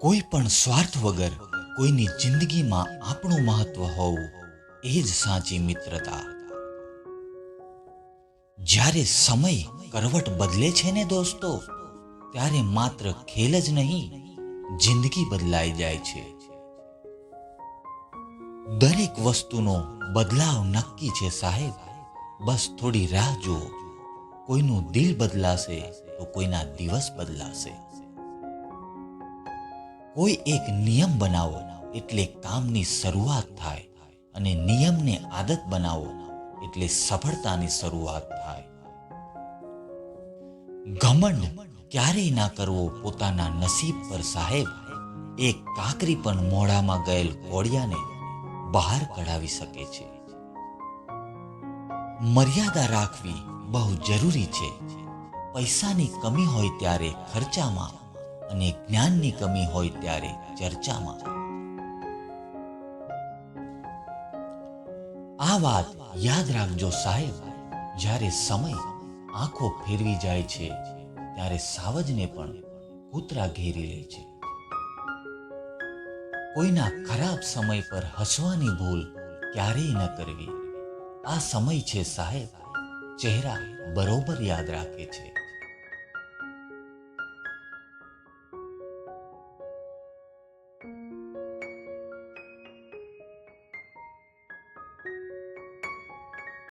કોઈ પણ સ્વાર્થ વગર કોઈની જિંદગીમાં આપણું મહત્વ હોવું એ જ સાચી મિત્રતા. જ્યારે સમય કરવટ બદલે છે ને દોસ્તો, ત્યારે માત્ર ખેલ જ નહીં, જિંદગી બદલાઈ જાય છે. દરેક વસ્તુનો બદલાવ નક્કી છે સાહેબ. બસ થોડી રાહ જુઓ. કોઈનું દિલ બદલાશે તો કોઈના દિવસ બદલાશે. કોઈ એક નિયમ બનાવો એટલે કામની શરૂઆત થાય અને નિયમને આદત બનાવો એટલે સફળતાની શરૂઆત થાય. ઘમંડ ક્યારેય ના કરવો પોતાના નસીબ પર સાહેબ, એક કાકરી પણ મોઢામાં ગયેલ કોળિયાને બહાર કઢાવી શકે છે. મર્યાદા રાખવી બહુ જરૂરી છે. પૈસાની કમી હોય ત્યારે ખર્ચામાં અને જ્ઞાનની કમી હોય ત્યારે ચર્ચામાં આ વાત યાદ રાખજો સાહેબ, જ્યારે સમય આંખો ફેરવી જાય છે, ત્યારે સાવજને પણ કૂતરા ઘેરી લે છે. કોઈના ખરાબ સમય પર હસવાની ભૂલ ક્યારેય ન કરવી. આ સમય છે સાહેબ, ચહેરા બરોબર યાદ રાખે છે.